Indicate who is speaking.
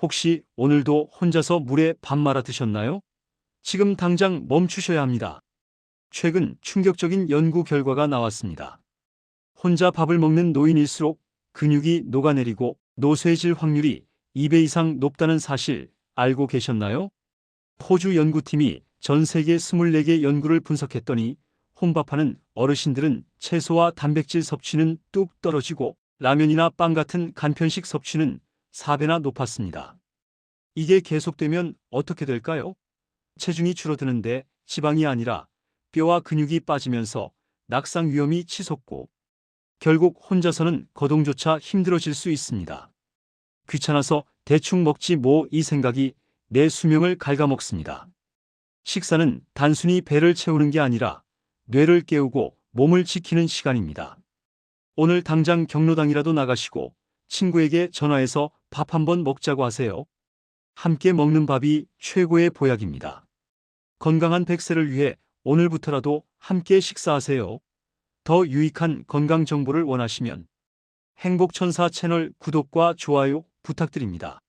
Speaker 1: 혹시 오늘도 혼자서 물에 밥 말아 드셨나요? 지금 당장 멈추셔야 합니다. 최근 충격적인 연구 결과가 나왔습니다. 혼자 밥을 먹는 노인일수록 근육이 녹아내리고 노쇠질 확률이 2배 이상 높다는 사실 알고 계셨나요? 호주 연구팀이 전 세계 24개 연구를 분석했더니 혼밥하는 어르신들은 채소와 단백질 섭취는 뚝 떨어지고 라면이나 빵 같은 간편식 섭취는 4배나 높았습니다. 이게 계속되면 어떻게 될까요? 체중이 줄어드는데 지방이 아니라 뼈와 근육이 빠지면서 낙상 위험이 치솟고 결국 혼자서는 거동조차 힘들어질 수 있습니다. 귀찮아서 대충 먹지 뭐 이 생각이 내 수명을 갉아먹습니다. 식사는 단순히 배를 채우는 게 아니라 뇌를 깨우고 몸을 지키는 시간입니다. 오늘 당장 경로당이라도 나가시고 친구에게 전화해서 밥 한번 먹자고 하세요. 함께 먹는 밥이 최고의 보약입니다. 건강한 백세를 위해 오늘부터라도 함께 식사하세요. 더 유익한 건강 정보를 원하시면 행복천사 채널 구독과 좋아요 부탁드립니다.